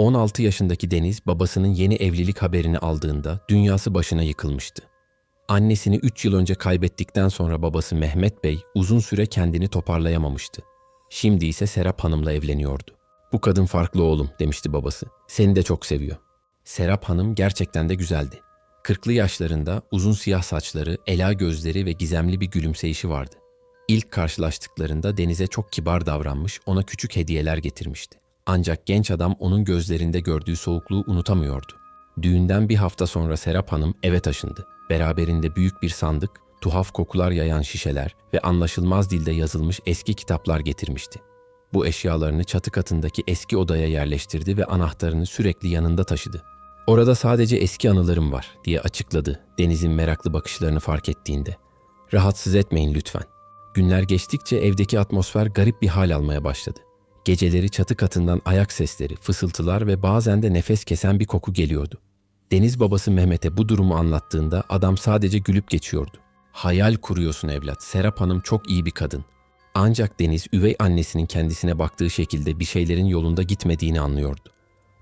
16 yaşındaki Deniz babasının yeni evlilik haberini aldığında dünyası başına yıkılmıştı. Annesini 3 yıl önce kaybettikten sonra babası Mehmet Bey uzun süre kendini toparlayamamıştı. Şimdi ise Serap Hanım'la evleniyordu. Bu kadın farklı oğlum demişti babası. Seni de çok seviyor. Serap Hanım gerçekten de güzeldi. Kırklı yaşlarında uzun siyah saçları, ela gözleri ve gizemli bir gülümseyişi vardı. İlk karşılaştıklarında Deniz'e çok kibar davranmış, ona küçük hediyeler getirmişti. Ancak genç adam onun gözlerinde gördüğü soğukluğu unutamıyordu. Düğünden bir hafta sonra Serap Hanım eve taşındı. Beraberinde büyük bir sandık, tuhaf kokular yayan şişeler ve anlaşılmaz dilde yazılmış eski kitaplar getirmişti. Bu eşyalarını çatı katındaki eski odaya yerleştirdi ve anahtarını sürekli yanında taşıdı. Orada sadece eski anılarım var diye açıkladı Deniz'in meraklı bakışlarını fark ettiğinde. Rahatsız etmeyin lütfen. Günler geçtikçe evdeki atmosfer garip bir hal almaya başladı. Geceleri çatı katından ayak sesleri, fısıltılar ve bazen de nefes kesen bir koku geliyordu. Deniz babası Mehmet'e bu durumu anlattığında adam sadece gülüp geçiyordu. Hayal kuruyorsun evlat. Serap Hanım çok iyi bir kadın. Ancak Deniz üvey annesinin kendisine baktığı şekilde bir şeylerin yolunda gitmediğini anlıyordu.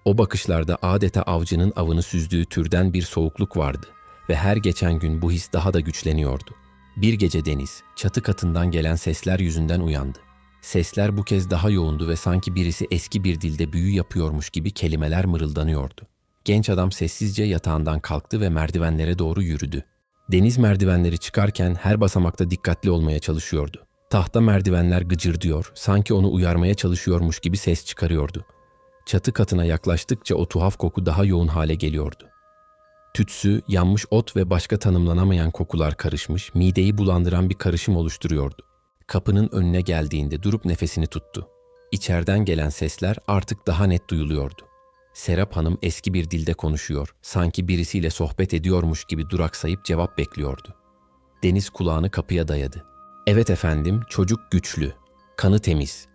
O bakışlarda adeta avcının avını süzdüğü türden bir soğukluk vardı ve her geçen gün bu his daha da güçleniyordu. Bir gece Deniz, çatı katından gelen sesler yüzünden uyandı. Sesler bu kez daha yoğundu ve sanki birisi eski bir dilde büyü yapıyormuş gibi kelimeler mırıldanıyordu. Genç adam sessizce yatağından kalktı ve merdivenlere doğru yürüdü. Deniz merdivenleri çıkarken her basamakta dikkatli olmaya çalışıyordu. Tahta merdivenler gıcırdıyor, sanki onu uyarmaya çalışıyormuş gibi ses çıkarıyordu. Çatı katına yaklaştıkça o tuhaf koku daha yoğun hale geliyordu. Tütsü, yanmış ot ve başka tanımlanamayan kokular karışmış, mideyi bulandıran bir karışım oluşturuyordu. Kapının önüne geldiğinde durup nefesini tuttu. İçeriden gelen sesler artık daha net duyuluyordu. Serap Hanım eski bir dilde konuşuyor, sanki birisiyle sohbet ediyormuş gibi duraksayıp cevap bekliyordu. Deniz kulağını kapıya dayadı. Evet efendim, çocuk güçlü, kanı temiz.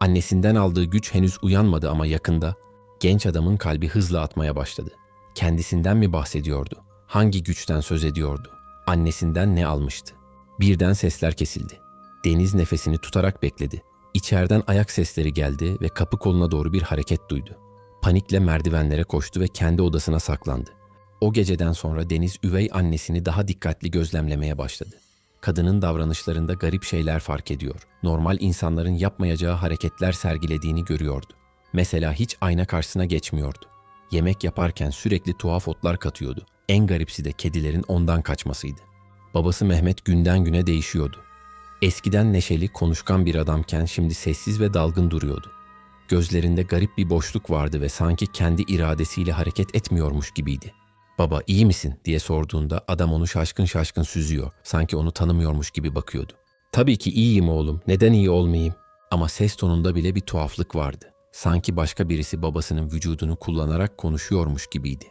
Annesinden aldığı güç henüz uyanmadı ama yakında genç adamın kalbi hızla atmaya başladı. Kendisinden mi bahsediyordu? Hangi güçten söz ediyordu? Annesinden ne almıştı? Birden sesler kesildi. Deniz nefesini tutarak bekledi. İçeriden ayak sesleri geldi ve kapı koluna doğru bir hareket duydu. Panikle merdivenlere koştu ve kendi odasına saklandı. O geceden sonra Deniz üvey annesini daha dikkatli gözlemlemeye başladı. Kadının davranışlarında garip şeyler fark ediyor. Normal insanların yapmayacağı hareketler sergilediğini görüyordu. Mesela hiç ayna karşısına geçmiyordu. Yemek yaparken sürekli tuhaf otlar katıyordu. En garipsi de kedilerin ondan kaçmasıydı. Babası Mehmet günden güne değişiyordu. Eskiden neşeli, konuşkan bir adamken şimdi sessiz ve dalgın duruyordu. Gözlerinde garip bir boşluk vardı ve sanki kendi iradesiyle hareket etmiyormuş gibiydi. Baba iyi misin diye sorduğunda adam onu şaşkın şaşkın süzüyor. Sanki onu tanımıyormuş gibi bakıyordu. Tabii ki iyiyim oğlum. Neden iyi olmayayım? Ama ses tonunda bile bir tuhaflık vardı. Sanki başka birisi babasının vücudunu kullanarak konuşuyormuş gibiydi.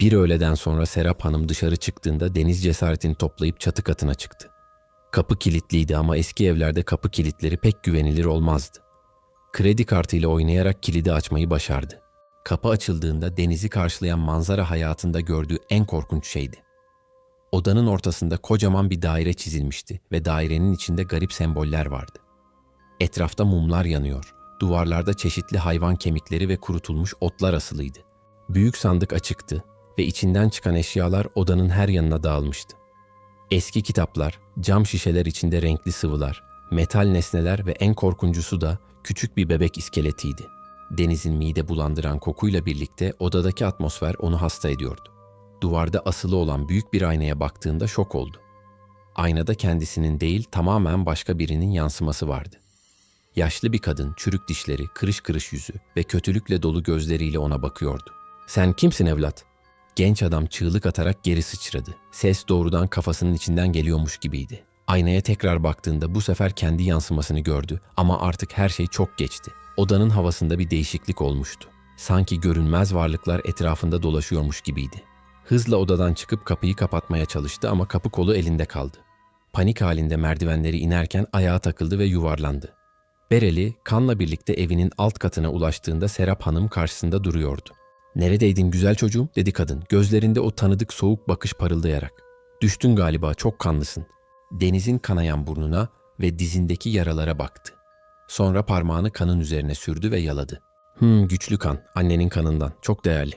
Bir öğleden sonra Serap Hanım dışarı çıktığında deniz cesaretini toplayıp çatı katına çıktı. Kapı kilitliydi ama eski evlerde kapı kilitleri pek güvenilir olmazdı. Kredi kartıyla oynayarak kilidi açmayı başardı. Kapı açıldığında denizi karşılayan manzara hayatında gördüğü en korkunç şeydi. Odanın ortasında kocaman bir daire çizilmişti ve dairenin içinde garip semboller vardı. Etrafta mumlar yanıyor, duvarlarda çeşitli hayvan kemikleri ve kurutulmuş otlar asılıydı. Büyük sandık açıktı ve içinden çıkan eşyalar odanın her yanına dağılmıştı. Eski kitaplar, cam şişeler içinde renkli sıvılar, metal nesneler ve en korkuncusu da küçük bir bebek iskeletiydi. Denizin mide bulandıran kokuyla birlikte odadaki atmosfer onu hasta ediyordu. Duvarda asılı olan büyük bir aynaya baktığında şok oldu. Aynada kendisinin değil tamamen başka birinin yansıması vardı. Yaşlı bir kadın, çürük dişleri, kırış kırış yüzü ve kötülükle dolu gözleriyle ona bakıyordu. Sen kimsin evlat? Genç adam çığlık atarak geri sıçradı. Ses doğrudan kafasının içinden geliyormuş gibiydi. Aynaya tekrar baktığında bu sefer kendi yansımasını gördü ama artık her şey çok geçti. Odanın havasında bir değişiklik olmuştu. Sanki görünmez varlıklar etrafında dolaşıyormuş gibiydi. Hızla odadan çıkıp kapıyı kapatmaya çalıştı ama kapı kolu elinde kaldı. Panik halinde merdivenleri inerken ayağa takıldı ve yuvarlandı. Bereli, kanla birlikte evinin alt katına ulaştığında Serap Hanım karşısında duruyordu. Neredeydin güzel çocuğum dedi kadın gözlerinde o tanıdık soğuk bakış parıldayarak. Düştün galiba çok kanlısın. Denizin kanayan burnuna ve dizindeki yaralara baktı. Sonra parmağını kanın üzerine sürdü ve yaladı. Hmm güçlü kan, annenin kanından, çok değerli.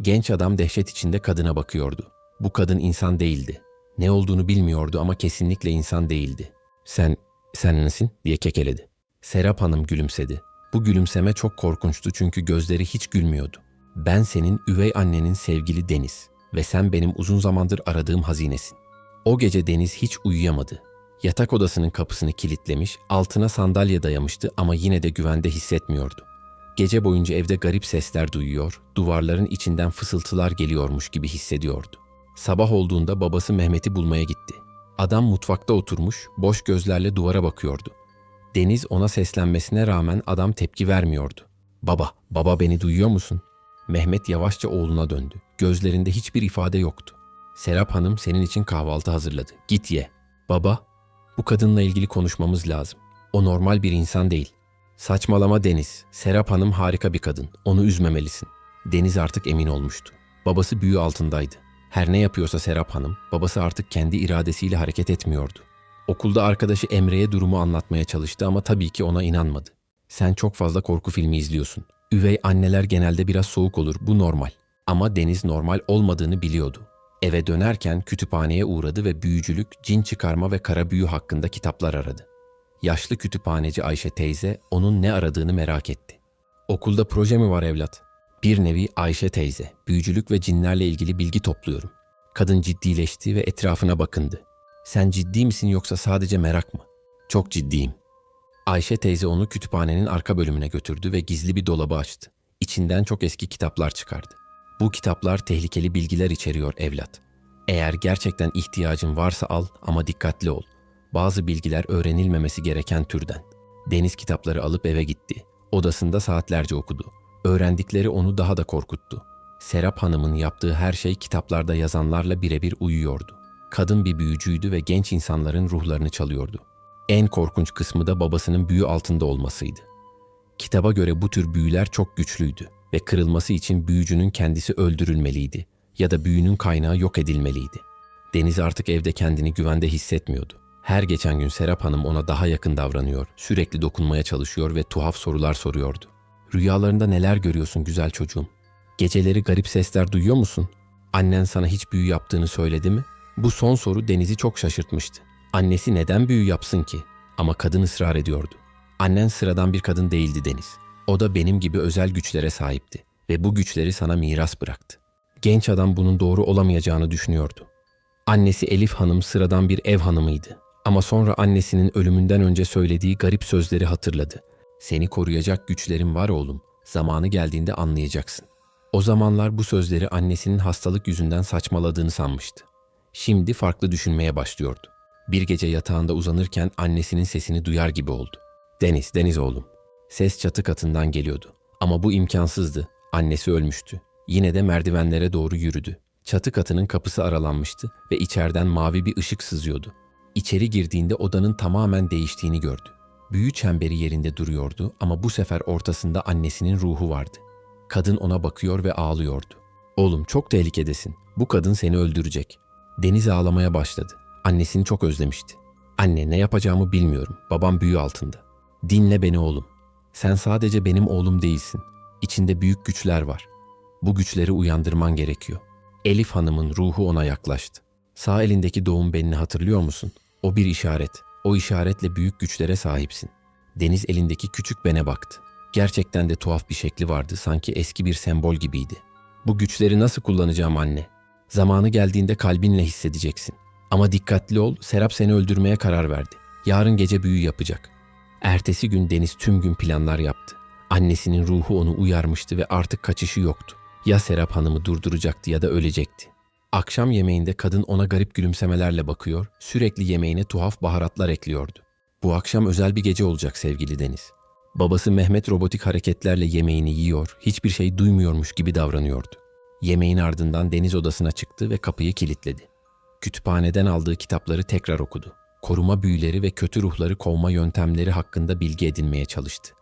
Genç adam dehşet içinde kadına bakıyordu. Bu kadın insan değildi. Ne olduğunu bilmiyordu ama kesinlikle insan değildi. Sen, sen nesin? diye kekeledi. Serap Hanım gülümsedi. Bu gülümseme çok korkunçtu çünkü gözleri hiç gülmüyordu. Ben senin üvey annenin sevgili Deniz ve sen benim uzun zamandır aradığım hazinesin. O gece Deniz hiç uyuyamadı. Yatak odasının kapısını kilitlemiş, altına sandalye dayamıştı ama yine de güvende hissetmiyordu. Gece boyunca evde garip sesler duyuyor, duvarların içinden fısıltılar geliyormuş gibi hissediyordu. Sabah olduğunda babası Mehmet'i bulmaya gitti. Adam mutfakta oturmuş, boş gözlerle duvara bakıyordu. Deniz ona seslenmesine rağmen adam tepki vermiyordu. Baba, baba beni duyuyor musun? Mehmet yavaşça oğluna döndü. Gözlerinde hiçbir ifade yoktu. Serap Hanım senin için kahvaltı hazırladı. Git ye. Baba, bu kadınla ilgili konuşmamız lazım. O normal bir insan değil. Saçmalama Deniz. Serap Hanım harika bir kadın. Onu üzmemelisin. Deniz artık emin olmuştu. Babası büyü altındaydı. Her ne yapıyorsa Serap Hanım, babası artık kendi iradesiyle hareket etmiyordu. Okulda arkadaşı Emre'ye durumu anlatmaya çalıştı ama tabii ki ona inanmadı. Sen çok fazla korku filmi izliyorsun. Üvey anneler genelde biraz soğuk olur, bu normal. Ama Deniz normal olmadığını biliyordu. Eve dönerken kütüphaneye uğradı ve büyücülük, cin çıkarma ve kara büyü hakkında kitaplar aradı. Yaşlı kütüphaneci Ayşe teyze onun ne aradığını merak etti. Okulda proje mi var evlat? Bir nevi Ayşe teyze, büyücülük ve cinlerle ilgili bilgi topluyorum. Kadın ciddileşti ve etrafına bakındı. Sen ciddi misin yoksa sadece merak mı? Çok ciddiyim. Ayşe teyze onu kütüphanenin arka bölümüne götürdü ve gizli bir dolabı açtı. İçinden çok eski kitaplar çıkardı. Bu kitaplar tehlikeli bilgiler içeriyor evlat. Eğer gerçekten ihtiyacın varsa al ama dikkatli ol. Bazı bilgiler öğrenilmemesi gereken türden. Deniz kitapları alıp eve gitti. Odasında saatlerce okudu. Öğrendikleri onu daha da korkuttu. Serap Hanım'ın yaptığı her şey kitaplarda yazanlarla birebir uyuyordu. Kadın bir büyücüydü ve genç insanların ruhlarını çalıyordu. En korkunç kısmı da babasının büyü altında olmasıydı. Kitaba göre bu tür büyüler çok güçlüydü ve kırılması için büyücünün kendisi öldürülmeliydi ya da büyünün kaynağı yok edilmeliydi. Deniz artık evde kendini güvende hissetmiyordu. Her geçen gün Serap Hanım ona daha yakın davranıyor, sürekli dokunmaya çalışıyor ve tuhaf sorular soruyordu. Rüyalarında neler görüyorsun güzel çocuğum? Geceleri garip sesler duyuyor musun? Annen sana hiç büyü yaptığını söyledi mi? Bu son soru Deniz'i çok şaşırtmıştı. Annesi neden büyü yapsın ki? Ama kadın ısrar ediyordu. Annen sıradan bir kadın değildi Deniz. O da benim gibi özel güçlere sahipti ve bu güçleri sana miras bıraktı. Genç adam bunun doğru olamayacağını düşünüyordu. Annesi Elif Hanım sıradan bir ev hanımıydı. Ama sonra annesinin ölümünden önce söylediği garip sözleri hatırladı. Seni koruyacak güçlerim var oğlum. Zamanı geldiğinde anlayacaksın. O zamanlar bu sözleri annesinin hastalık yüzünden saçmaladığını sanmıştı. Şimdi farklı düşünmeye başlıyordu. Bir gece yatağında uzanırken annesinin sesini duyar gibi oldu. Deniz, Deniz oğlum. Ses çatı katından geliyordu. Ama bu imkansızdı. Annesi ölmüştü. Yine de merdivenlere doğru yürüdü. Çatı katının kapısı aralanmıştı ve içeriden mavi bir ışık sızıyordu. İçeri girdiğinde odanın tamamen değiştiğini gördü. Büyü çemberi yerinde duruyordu ama bu sefer ortasında annesinin ruhu vardı. Kadın ona bakıyor ve ağlıyordu. Oğlum çok tehlikedesin. Bu kadın seni öldürecek. Deniz ağlamaya başladı. Annesini çok özlemişti. Anne ne yapacağımı bilmiyorum. Babam büyü altında. Dinle beni oğlum. Sen sadece benim oğlum değilsin. İçinde büyük güçler var. Bu güçleri uyandırman gerekiyor. Elif Hanım'ın ruhu ona yaklaştı. Sağ elindeki doğum benini hatırlıyor musun? O bir işaret. O işaretle büyük güçlere sahipsin. Deniz elindeki küçük bene baktı. Gerçekten de tuhaf bir şekli vardı, sanki eski bir sembol gibiydi. Bu güçleri nasıl kullanacağım anne? Zamanı geldiğinde kalbinle hissedeceksin. Ama dikkatli ol, Serap seni öldürmeye karar verdi. Yarın gece büyü yapacak. Ertesi gün Deniz tüm gün planlar yaptı. Annesinin ruhu onu uyarmıştı ve artık kaçışı yoktu. Ya Serap Hanım'ı durduracaktı ya da ölecekti. Akşam yemeğinde kadın ona garip gülümsemelerle bakıyor, sürekli yemeğine tuhaf baharatlar ekliyordu. Bu akşam özel bir gece olacak sevgili Deniz. Babası Mehmet robotik hareketlerle yemeğini yiyor, hiçbir şey duymuyormuş gibi davranıyordu. Yemeğin ardından deniz odasına çıktı ve kapıyı kilitledi. Kütüphaneden aldığı kitapları tekrar okudu. Koruma büyüleri ve kötü ruhları kovma yöntemleri hakkında bilgi edinmeye çalıştı.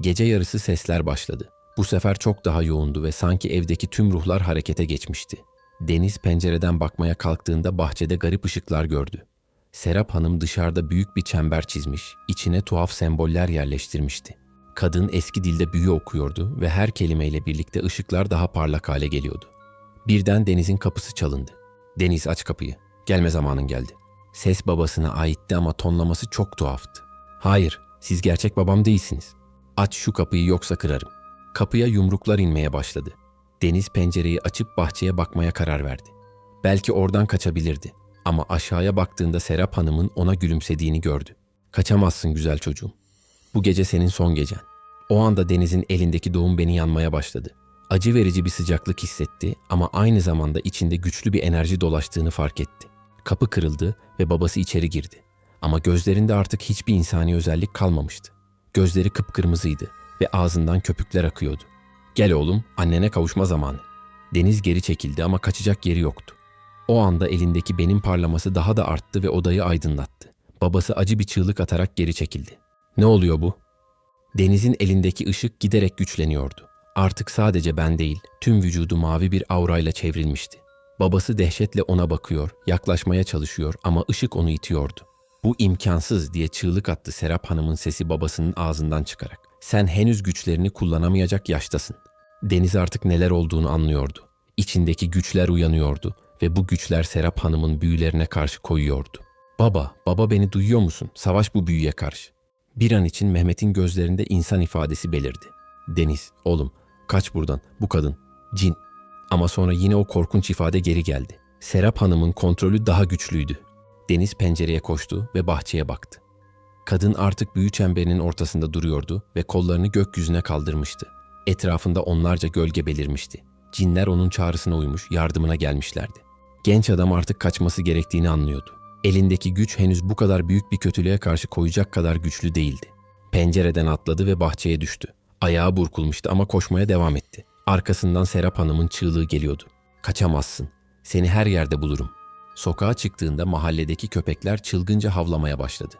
Gece yarısı sesler başladı. Bu sefer çok daha yoğundu ve sanki evdeki tüm ruhlar harekete geçmişti. Deniz pencereden bakmaya kalktığında bahçede garip ışıklar gördü. Serap Hanım dışarıda büyük bir çember çizmiş, içine tuhaf semboller yerleştirmişti. Kadın eski dilde büyü okuyordu ve her kelimeyle birlikte ışıklar daha parlak hale geliyordu. Birden Deniz'in kapısı çalındı. Deniz aç kapıyı. Gelme zamanın geldi. Ses babasına aitti ama tonlaması çok tuhaftı. Hayır, siz gerçek babam değilsiniz. Aç şu kapıyı yoksa kırarım. Kapıya yumruklar inmeye başladı. Deniz pencereyi açıp bahçeye bakmaya karar verdi. Belki oradan kaçabilirdi. Ama aşağıya baktığında Serap Hanım'ın ona gülümsediğini gördü. Kaçamazsın güzel çocuğum. Bu gece senin son gecen. O anda Deniz'in elindeki doğum beni yanmaya başladı. Acı verici bir sıcaklık hissetti ama aynı zamanda içinde güçlü bir enerji dolaştığını fark etti. Kapı kırıldı ve babası içeri girdi. Ama gözlerinde artık hiçbir insani özellik kalmamıştı. Gözleri kıpkırmızıydı ve ağzından köpükler akıyordu. Gel oğlum, annene kavuşma zamanı. Deniz geri çekildi ama kaçacak yeri yoktu. O anda elindeki benim parlaması daha da arttı ve odayı aydınlattı. Babası acı bir çığlık atarak geri çekildi. Ne oluyor bu? Deniz'in elindeki ışık giderek güçleniyordu. Artık sadece ben değil, tüm vücudu mavi bir aurayla çevrilmişti. Babası dehşetle ona bakıyor, yaklaşmaya çalışıyor ama ışık onu itiyordu. Bu imkansız diye çığlık attı Serap Hanım'ın sesi babasının ağzından çıkarak. Sen henüz güçlerini kullanamayacak yaştasın. Deniz artık neler olduğunu anlıyordu. İçindeki güçler uyanıyordu ve bu güçler Serap Hanım'ın büyülerine karşı koyuyordu. Baba, baba beni duyuyor musun? Savaş bu büyüye karşı. Bir an için Mehmet'in gözlerinde insan ifadesi belirdi. Deniz, oğlum, kaç buradan, bu kadın, cin. Ama sonra yine o korkunç ifade geri geldi. Serap Hanım'ın kontrolü daha güçlüydü. Deniz pencereye koştu ve bahçeye baktı. Kadın artık büyü çemberinin ortasında duruyordu ve kollarını gökyüzüne kaldırmıştı. Etrafında onlarca gölge belirmişti. Cinler onun çağrısına uymuş, yardımına gelmişlerdi. Genç adam artık kaçması gerektiğini anlıyordu. Elindeki güç henüz bu kadar büyük bir kötülüğe karşı koyacak kadar güçlü değildi. Pencereden atladı ve bahçeye düştü. Ayağı burkulmuştu ama koşmaya devam etti. Arkasından Serap Hanım'ın çığlığı geliyordu. Kaçamazsın. Seni her yerde bulurum. Sokağa çıktığında mahalledeki köpekler çılgınca havlamaya başladı.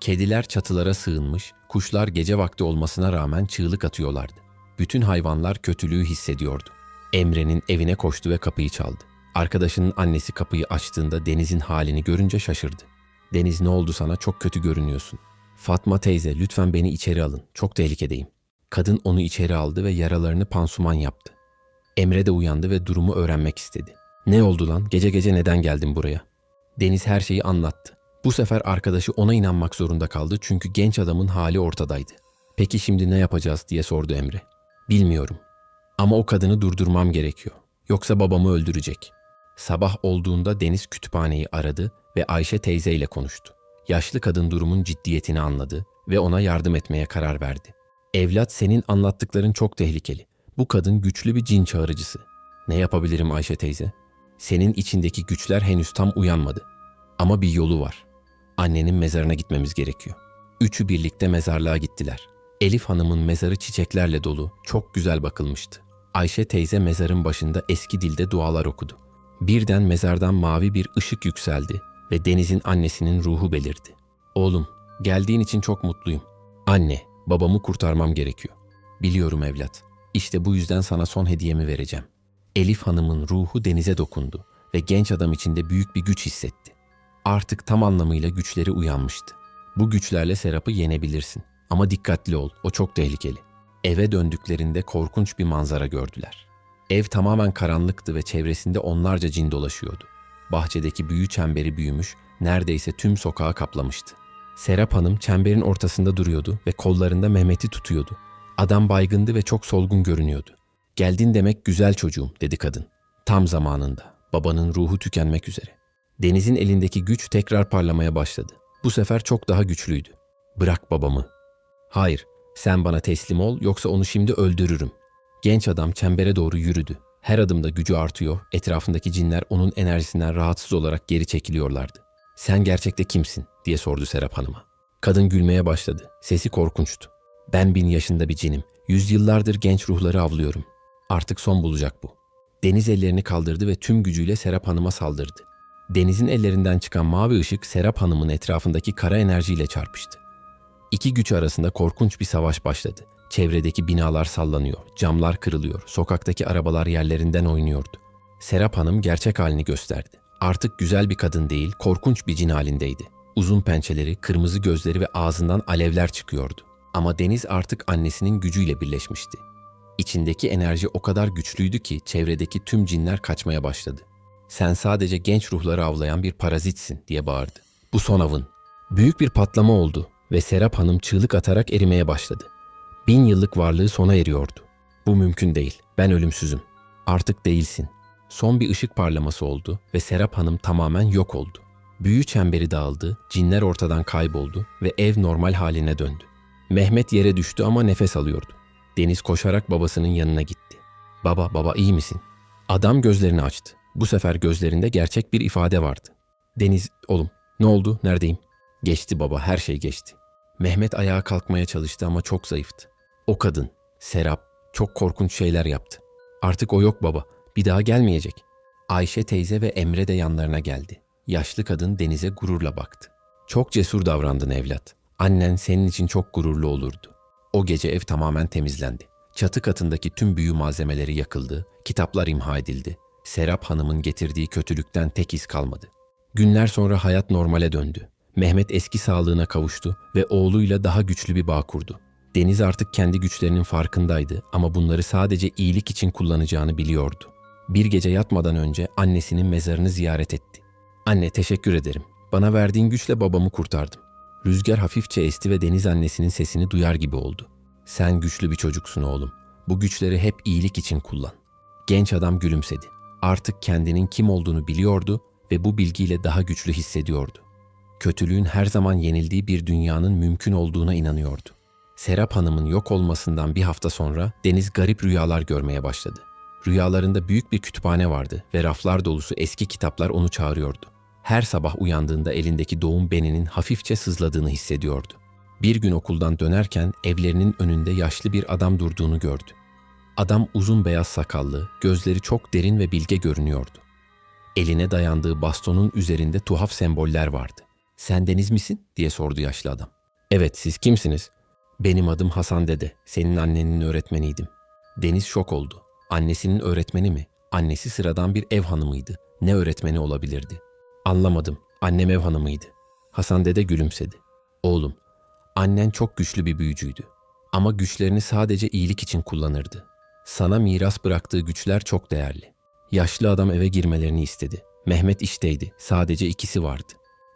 Kediler çatılara sığınmış, kuşlar gece vakti olmasına rağmen çığlık atıyorlardı. Bütün hayvanlar kötülüğü hissediyordu. Emre'nin evine koştu ve kapıyı çaldı. Arkadaşının annesi kapıyı açtığında Deniz'in halini görünce şaşırdı. Deniz ne oldu sana çok kötü görünüyorsun. Fatma teyze lütfen beni içeri alın. Çok tehlikedeyim. Kadın onu içeri aldı ve yaralarını pansuman yaptı. Emre de uyandı ve durumu öğrenmek istedi. Ne oldu lan? Gece gece neden geldin buraya? Deniz her şeyi anlattı. Bu sefer arkadaşı ona inanmak zorunda kaldı çünkü genç adamın hali ortadaydı. Peki şimdi ne yapacağız diye sordu Emre. Bilmiyorum. Ama o kadını durdurmam gerekiyor. Yoksa babamı öldürecek. Sabah olduğunda Deniz kütüphaneyi aradı ve Ayşe teyzeyle konuştu. Yaşlı kadın durumun ciddiyetini anladı ve ona yardım etmeye karar verdi. Evlat senin anlattıkların çok tehlikeli. Bu kadın güçlü bir cin çağırıcısı. Ne yapabilirim Ayşe teyze? Senin içindeki güçler henüz tam uyanmadı. Ama bir yolu var. Annenin mezarına gitmemiz gerekiyor. Üçü birlikte mezarlığa gittiler. Elif Hanım'ın mezarı çiçeklerle dolu, çok güzel bakılmıştı. Ayşe teyze mezarın başında eski dilde dualar okudu. Birden mezardan mavi bir ışık yükseldi ve Deniz'in annesinin ruhu belirdi. Oğlum, geldiğin için çok mutluyum. Anne, babamı kurtarmam gerekiyor. Biliyorum evlat. İşte bu yüzden sana son hediyemi vereceğim. Elif Hanım'ın ruhu denize dokundu ve genç adam içinde büyük bir güç hissetti. Artık tam anlamıyla güçleri uyanmıştı. Bu güçlerle Serap'ı yenebilirsin. Ama dikkatli ol, o çok tehlikeli. Eve döndüklerinde korkunç bir manzara gördüler. Ev tamamen karanlıktı ve çevresinde onlarca cin dolaşıyordu. Bahçedeki büyü çemberi büyümüş, neredeyse tüm sokağı kaplamıştı. Serap Hanım çemberin ortasında duruyordu ve kollarında Mehmet'i tutuyordu. Adam baygındı ve çok solgun görünüyordu. Geldin demek güzel çocuğum dedi kadın. Tam zamanında. Babanın ruhu tükenmek üzere. Deniz'in elindeki güç tekrar parlamaya başladı. Bu sefer çok daha güçlüydü. Bırak babamı. Hayır, sen bana teslim ol yoksa onu şimdi öldürürüm. Genç adam çembere doğru yürüdü. Her adımda gücü artıyor, etrafındaki cinler onun enerjisinden rahatsız olarak geri çekiliyorlardı. Sen gerçekte kimsin diye sordu Serap Hanım'a. Kadın gülmeye başladı. Sesi korkunçtu. Ben bin yaşında bir cinim. Yüzyıllardır genç ruhları avlıyorum. Artık son bulacak bu. Deniz ellerini kaldırdı ve tüm gücüyle Serap Hanım'a saldırdı. Denizin ellerinden çıkan mavi ışık Serap Hanım'ın etrafındaki kara enerjiyle çarpıştı. İki güç arasında korkunç bir savaş başladı. Çevredeki binalar sallanıyor, camlar kırılıyor, sokaktaki arabalar yerlerinden oynuyordu. Serap Hanım gerçek halini gösterdi. Artık güzel bir kadın değil, korkunç bir cin halindeydi. Uzun pençeleri, kırmızı gözleri ve ağzından alevler çıkıyordu. Ama Deniz artık annesinin gücüyle birleşmişti. İçindeki enerji o kadar güçlüydü ki çevredeki tüm cinler kaçmaya başladı. Sen sadece genç ruhları avlayan bir parazitsin diye bağırdı. Bu son avın. Büyük bir patlama oldu ve Serap Hanım çığlık atarak erimeye başladı. Bin yıllık varlığı sona eriyordu. Bu mümkün değil. Ben ölümsüzüm. Artık değilsin. Son bir ışık parlaması oldu ve Serap Hanım tamamen yok oldu. Büyü çemberi dağıldı, cinler ortadan kayboldu ve ev normal haline döndü. Mehmet yere düştü ama nefes alıyordu. Deniz koşarak babasının yanına gitti. Baba, baba iyi misin? Adam gözlerini açtı. Bu sefer gözlerinde gerçek bir ifade vardı. Deniz, oğlum, ne oldu, neredeyim? Geçti baba, her şey geçti. Mehmet ayağa kalkmaya çalıştı ama çok zayıftı. O kadın, Serap, çok korkunç şeyler yaptı. Artık o yok baba, bir daha gelmeyecek. Ayşe teyze ve Emre de yanlarına geldi. Yaşlı kadın Deniz'e gururla baktı. Çok cesur davrandın evlat. Annen senin için çok gururlu olurdu. O gece ev tamamen temizlendi. Çatı katındaki tüm büyü malzemeleri yakıldı, kitaplar imha edildi. Serap Hanım'ın getirdiği kötülükten tek iz kalmadı. Günler sonra hayat normale döndü. Mehmet eski sağlığına kavuştu ve oğluyla daha güçlü bir bağ kurdu. Deniz artık kendi güçlerinin farkındaydı ama bunları sadece iyilik için kullanacağını biliyordu. Bir gece yatmadan önce annesinin mezarını ziyaret etti. Anne teşekkür ederim. Bana verdiğin güçle babamı kurtardım. Rüzgar hafifçe esti ve deniz annesinin sesini duyar gibi oldu. Sen güçlü bir çocuksun oğlum. Bu güçleri hep iyilik için kullan. Genç adam gülümsedi. Artık kendinin kim olduğunu biliyordu ve bu bilgiyle daha güçlü hissediyordu. Kötülüğün her zaman yenildiği bir dünyanın mümkün olduğuna inanıyordu. Serap Hanım'ın yok olmasından bir hafta sonra Deniz garip rüyalar görmeye başladı. Rüyalarında büyük bir kütüphane vardı ve raflar dolusu eski kitaplar onu çağırıyordu. Her sabah uyandığında elindeki doğum beninin hafifçe sızladığını hissediyordu. Bir gün okuldan dönerken evlerinin önünde yaşlı bir adam durduğunu gördü. Adam uzun beyaz sakallı, gözleri çok derin ve bilge görünüyordu. Eline dayandığı bastonun üzerinde tuhaf semboller vardı. "Sen Deniz misin?" diye sordu yaşlı adam. "Evet, siz kimsiniz?" "Benim adım Hasan Dede. Senin annenin öğretmeniydim." Deniz şok oldu. Annesinin öğretmeni mi? Annesi sıradan bir ev hanımıydı. Ne öğretmeni olabilirdi? Anlamadım. Annem ev hanımıydı. Hasan dede gülümsedi. Oğlum, annen çok güçlü bir büyücüydü. Ama güçlerini sadece iyilik için kullanırdı. Sana miras bıraktığı güçler çok değerli. Yaşlı adam eve girmelerini istedi. Mehmet işteydi. Sadece ikisi vardı.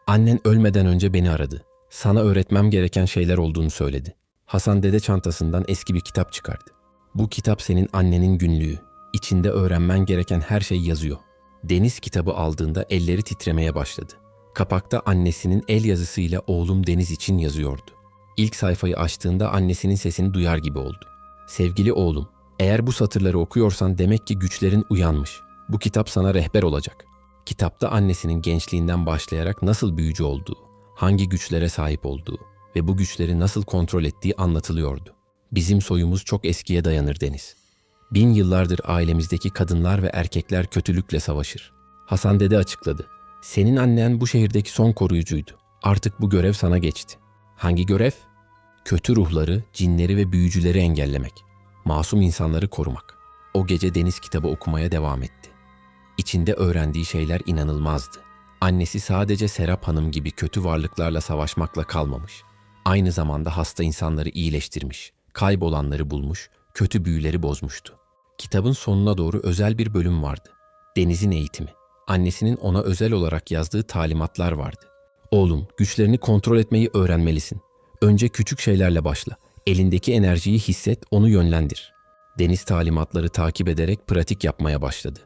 Annen ölmeden önce beni aradı. Sana öğretmem gereken şeyler olduğunu söyledi. Hasan dede çantasından eski bir kitap çıkardı. Bu kitap senin annenin günlüğü. İçinde öğrenmen gereken her şey yazıyor. Deniz kitabı aldığında elleri titremeye başladı. Kapakta annesinin el yazısıyla oğlum Deniz için yazıyordu. İlk sayfayı açtığında annesinin sesini duyar gibi oldu. Sevgili oğlum, eğer bu satırları okuyorsan demek ki güçlerin uyanmış. Bu kitap sana rehber olacak. Kitapta annesinin gençliğinden başlayarak nasıl büyücü olduğu, hangi güçlere sahip olduğu ve bu güçleri nasıl kontrol ettiği anlatılıyordu. Bizim soyumuz çok eskiye dayanır Deniz. Bin yıllardır ailemizdeki kadınlar ve erkekler kötülükle savaşır. Hasan dede açıkladı. Senin annen bu şehirdeki son koruyucuydu. Artık bu görev sana geçti. Hangi görev? Kötü ruhları, cinleri ve büyücüleri engellemek. Masum insanları korumak. O gece Deniz kitabı okumaya devam etti. İçinde öğrendiği şeyler inanılmazdı. Annesi sadece Serap Hanım gibi kötü varlıklarla savaşmakla kalmamış. Aynı zamanda hasta insanları iyileştirmiş, kaybolanları bulmuş, kötü büyüleri bozmuştu. Kitabın sonuna doğru özel bir bölüm vardı. Deniz'in eğitimi. Annesinin ona özel olarak yazdığı talimatlar vardı. Oğlum, güçlerini kontrol etmeyi öğrenmelisin. Önce küçük şeylerle başla. Elindeki enerjiyi hisset, onu yönlendir. Deniz talimatları takip ederek pratik yapmaya başladı.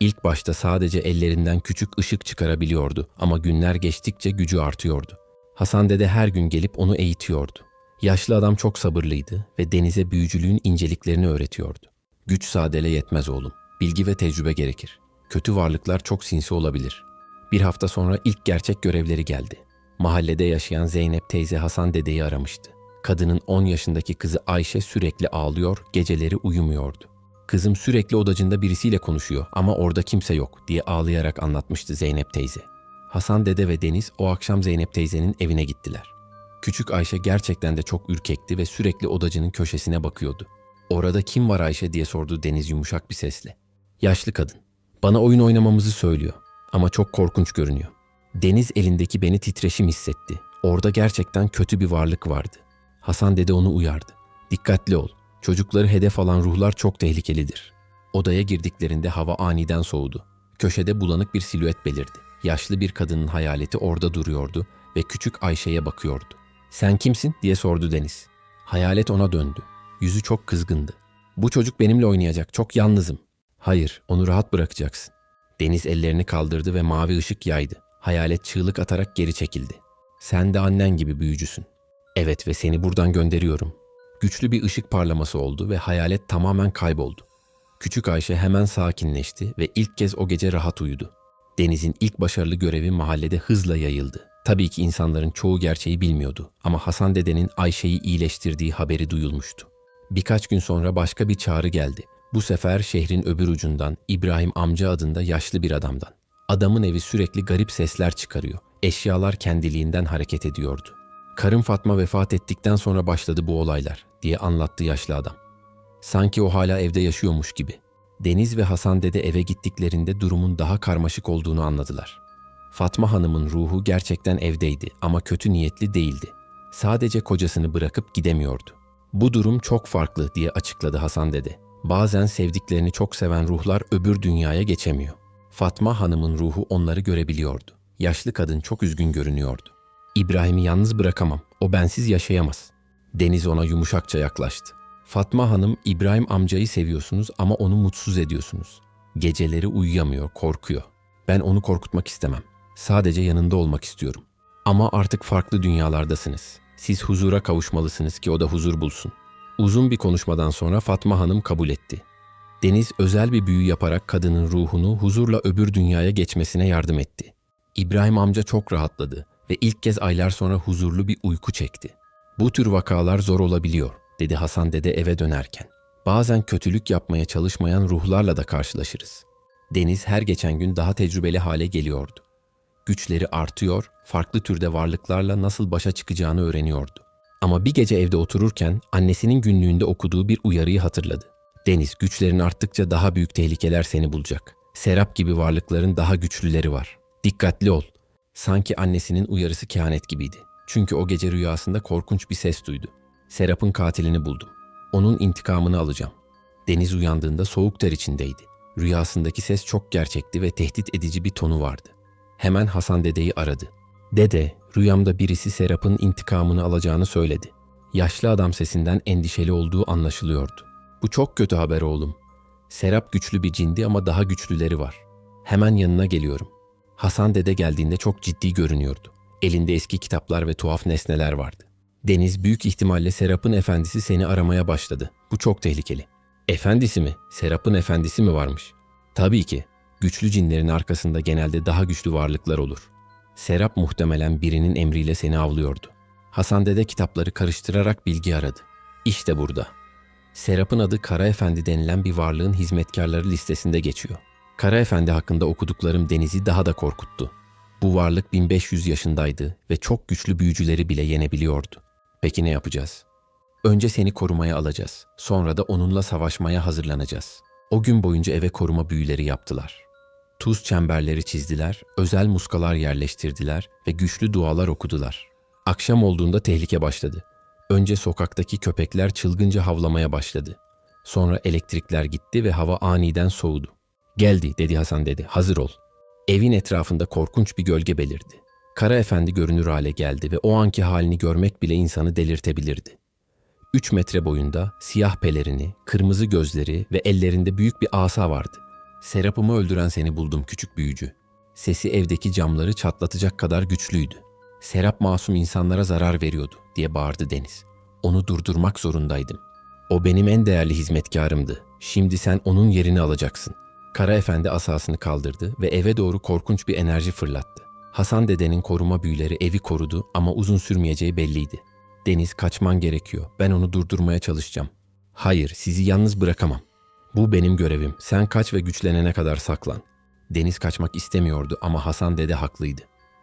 İlk başta sadece ellerinden küçük ışık çıkarabiliyordu ama günler geçtikçe gücü artıyordu. Hasan dede her gün gelip onu eğitiyordu. Yaşlı adam çok sabırlıydı ve Deniz'e büyücülüğün inceliklerini öğretiyordu. Güç sadele yetmez oğlum. Bilgi ve tecrübe gerekir. Kötü varlıklar çok sinsi olabilir. Bir hafta sonra ilk gerçek görevleri geldi. Mahallede yaşayan Zeynep teyze Hasan dedeyi aramıştı. Kadının 10 yaşındaki kızı Ayşe sürekli ağlıyor, geceleri uyumuyordu. Kızım sürekli odacında birisiyle konuşuyor ama orada kimse yok diye ağlayarak anlatmıştı Zeynep teyze. Hasan dede ve Deniz o akşam Zeynep teyzenin evine gittiler. Küçük Ayşe gerçekten de çok ürkekti ve sürekli odacının köşesine bakıyordu. Orada kim var Ayşe diye sordu Deniz yumuşak bir sesle. Yaşlı kadın. Bana oyun oynamamızı söylüyor ama çok korkunç görünüyor. Deniz elindeki beni titreşim hissetti. Orada gerçekten kötü bir varlık vardı. Hasan dede onu uyardı. Dikkatli ol. Çocukları hedef alan ruhlar çok tehlikelidir. Odaya girdiklerinde hava aniden soğudu. Köşede bulanık bir silüet belirdi. Yaşlı bir kadının hayaleti orada duruyordu ve küçük Ayşe'ye bakıyordu. Sen kimsin diye sordu Deniz. Hayalet ona döndü. Yüzü çok kızgındı. Bu çocuk benimle oynayacak. Çok yalnızım. Hayır, onu rahat bırakacaksın. Deniz ellerini kaldırdı ve mavi ışık yaydı. Hayalet çığlık atarak geri çekildi. Sen de annen gibi büyücüsün. Evet ve seni buradan gönderiyorum. Güçlü bir ışık parlaması oldu ve hayalet tamamen kayboldu. Küçük Ayşe hemen sakinleşti ve ilk kez o gece rahat uyudu. Deniz'in ilk başarılı görevi mahallede hızla yayıldı. Tabii ki insanların çoğu gerçeği bilmiyordu ama Hasan dedenin Ayşe'yi iyileştirdiği haberi duyulmuştu. Birkaç gün sonra başka bir çağrı geldi. Bu sefer şehrin öbür ucundan İbrahim amca adında yaşlı bir adamdan. Adamın evi sürekli garip sesler çıkarıyor. Eşyalar kendiliğinden hareket ediyordu. Karım Fatma vefat ettikten sonra başladı bu olaylar diye anlattı yaşlı adam. Sanki o hala evde yaşıyormuş gibi. Deniz ve Hasan dede eve gittiklerinde durumun daha karmaşık olduğunu anladılar. Fatma Hanım'ın ruhu gerçekten evdeydi ama kötü niyetli değildi. Sadece kocasını bırakıp gidemiyordu. Bu durum çok farklı diye açıkladı Hasan dede. Bazen sevdiklerini çok seven ruhlar öbür dünyaya geçemiyor. Fatma Hanım'ın ruhu onları görebiliyordu. Yaşlı kadın çok üzgün görünüyordu. İbrahim'i yalnız bırakamam. O bensiz yaşayamaz. Deniz ona yumuşakça yaklaştı. Fatma Hanım, İbrahim amcayı seviyorsunuz ama onu mutsuz ediyorsunuz. Geceleri uyuyamıyor, korkuyor. Ben onu korkutmak istemem. Sadece yanında olmak istiyorum. Ama artık farklı dünyalardasınız. Siz huzura kavuşmalısınız ki o da huzur bulsun. Uzun bir konuşmadan sonra Fatma Hanım kabul etti. Deniz özel bir büyü yaparak kadının ruhunu huzurla öbür dünyaya geçmesine yardım etti. İbrahim amca çok rahatladı ve ilk kez aylar sonra huzurlu bir uyku çekti. Bu tür vakalar zor olabiliyor, dedi Hasan dede eve dönerken. Bazen kötülük yapmaya çalışmayan ruhlarla da karşılaşırız. Deniz her geçen gün daha tecrübeli hale geliyordu. Güçleri artıyor, farklı türde varlıklarla nasıl başa çıkacağını öğreniyordu. Ama bir gece evde otururken annesinin günlüğünde okuduğu bir uyarıyı hatırladı. Deniz, güçlerin arttıkça daha büyük tehlikeler seni bulacak. Serap gibi varlıkların daha güçlüleri var. Dikkatli ol. Sanki annesinin uyarısı kehanet gibiydi. Çünkü o gece rüyasında korkunç bir ses duydu. Serap'ın katilini buldum. Onun intikamını alacağım. Deniz uyandığında soğuk ter içindeydi. Rüyasındaki ses çok gerçekti ve tehdit edici bir tonu vardı. Hemen Hasan dedeyi aradı. Dede, rüyamda birisi Serap'ın intikamını alacağını söyledi. Yaşlı adam sesinden endişeli olduğu anlaşılıyordu. Bu çok kötü haber oğlum. Serap güçlü bir cindi ama daha güçlüleri var. Hemen yanına geliyorum. Hasan dede geldiğinde çok ciddi görünüyordu. Elinde eski kitaplar ve tuhaf nesneler vardı. Deniz büyük ihtimalle Serap'ın efendisi seni aramaya başladı. Bu çok tehlikeli. Efendisi mi? Serap'ın efendisi mi varmış? Tabii ki. Güçlü cinlerin arkasında genelde daha güçlü varlıklar olur. Serap muhtemelen birinin emriyle seni avlıyordu. Hasan dede kitapları karıştırarak bilgi aradı. İşte burada. Serap'ın adı Kara Efendi denilen bir varlığın hizmetkarları listesinde geçiyor. Kara Efendi hakkında okuduklarım Deniz'i daha da korkuttu. Bu varlık 1500 yaşındaydı ve çok güçlü büyücüleri bile yenebiliyordu. Peki ne yapacağız? Önce seni korumaya alacağız. Sonra da onunla savaşmaya hazırlanacağız. O gün boyunca eve koruma büyüleri yaptılar. Tuz çemberleri çizdiler, özel muskalar yerleştirdiler ve güçlü dualar okudular. Akşam olduğunda tehlike başladı. Önce sokaktaki köpekler çılgınca havlamaya başladı. Sonra elektrikler gitti ve hava aniden soğudu. Geldi dedi Hasan dedi. Hazır ol. Evin etrafında korkunç bir gölge belirdi. Kara Efendi görünür hale geldi ve o anki halini görmek bile insanı delirtebilirdi. Üç metre boyunda siyah pelerini, kırmızı gözleri ve ellerinde büyük bir asa vardı. Serap'ımı öldüren seni buldum küçük büyücü. Sesi evdeki camları çatlatacak kadar güçlüydü. Serap masum insanlara zarar veriyordu diye bağırdı Deniz. Onu durdurmak zorundaydım. O benim en değerli hizmetkarımdı. Şimdi sen onun yerini alacaksın. Kara Efendi asasını kaldırdı ve eve doğru korkunç bir enerji fırlattı. Hasan dedenin koruma büyüleri evi korudu ama uzun sürmeyeceği belliydi. Deniz kaçman gerekiyor. Ben onu durdurmaya çalışacağım. Hayır, sizi yalnız bırakamam. Bu benim görevim. Sen kaç ve güçlenene kadar saklan. Deniz kaçmak istemiyordu ama Hasan dede haklıydı.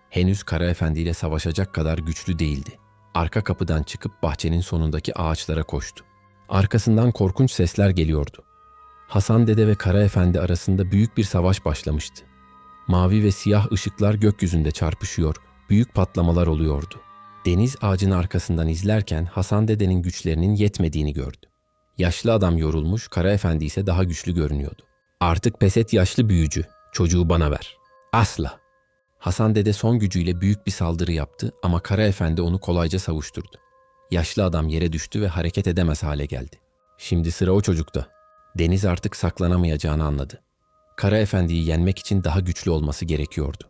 Henüz Kara Efendi ile savaşacak kadar güçlü değildi. Arka kapıdan çıkıp bahçenin sonundaki ağaçlara koştu. Arkasından korkunç sesler geliyordu. Hasan dede ve Kara Efendi arasında büyük bir savaş başlamıştı. Mavi ve siyah ışıklar gökyüzünde çarpışıyor, büyük patlamalar oluyordu. Deniz ağacın arkasından izlerken Hasan dedenin güçlerinin yetmediğini gördü. Yaşlı adam yorulmuş, Kara Efendi ise daha güçlü görünüyordu. Artık pes et yaşlı büyücü, çocuğu bana ver. Asla. Hasan dede son gücüyle büyük bir saldırı yaptı ama Kara Efendi onu kolayca savuşturdu. Yaşlı adam yere düştü ve hareket edemez hale geldi. Şimdi sıra o çocukta. Deniz artık saklanamayacağını anladı. Kara Efendi'yi yenmek için daha güçlü olması gerekiyordu.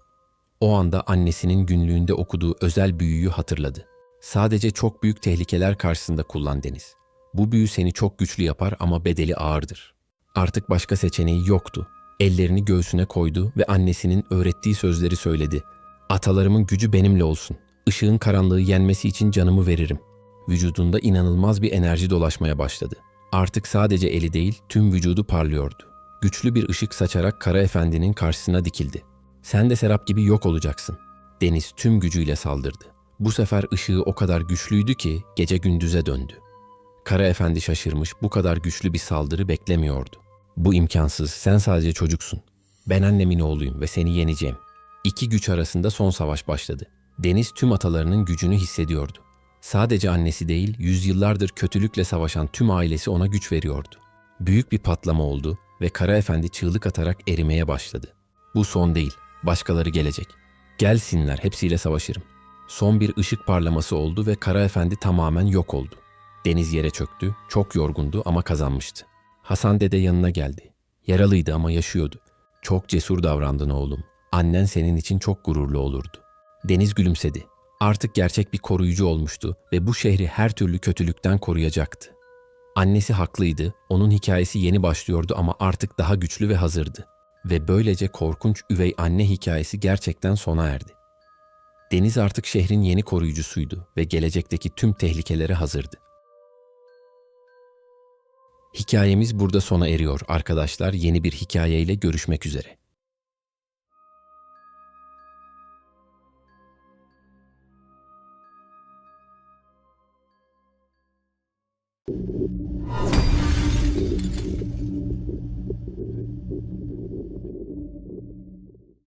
O anda annesinin günlüğünde okuduğu özel büyüyü hatırladı. Sadece çok büyük tehlikeler karşısında kullan Deniz. Bu büyü seni çok güçlü yapar ama bedeli ağırdır. Artık başka seçeneği yoktu. Ellerini göğsüne koydu ve annesinin öğrettiği sözleri söyledi. Atalarımın gücü benimle olsun. Işığın karanlığı yenmesi için canımı veririm. Vücudunda inanılmaz bir enerji dolaşmaya başladı. Artık sadece eli değil, tüm vücudu parlıyordu. Güçlü bir ışık saçarak Kara Efendi'nin karşısına dikildi. Sen de Serap gibi yok olacaksın. Deniz tüm gücüyle saldırdı. Bu sefer ışığı o kadar güçlüydü ki gece gündüze döndü. Kara Efendi şaşırmış, bu kadar güçlü bir saldırı beklemiyordu. Bu imkansız, sen sadece çocuksun. Ben annemin oğluyum ve seni yeneceğim. İki güç arasında son savaş başladı. Deniz tüm atalarının gücünü hissediyordu. Sadece annesi değil, yüzyıllardır kötülükle savaşan tüm ailesi ona güç veriyordu. Büyük bir patlama oldu ve Kara Efendi çığlık atarak erimeye başladı. Bu son değil, başkaları gelecek. Gelsinler, hepsiyle savaşırım. Son bir ışık parlaması oldu ve Kara Efendi tamamen yok oldu. Deniz yere çöktü, çok yorgundu ama kazanmıştı. Hasan dede yanına geldi. Yaralıydı ama yaşıyordu. Çok cesur davrandın oğlum. Annen senin için çok gururlu olurdu. Deniz gülümsedi. Artık gerçek bir koruyucu olmuştu ve bu şehri her türlü kötülükten koruyacaktı. Annesi haklıydı, onun hikayesi yeni başlıyordu ama artık daha güçlü ve hazırdı. Ve böylece korkunç üvey anne hikayesi gerçekten sona erdi. Deniz artık şehrin yeni koruyucusuydu ve gelecekteki tüm tehlikelere hazırdı. Hikayemiz burada sona eriyor arkadaşlar. Yeni bir hikayeyle görüşmek üzere.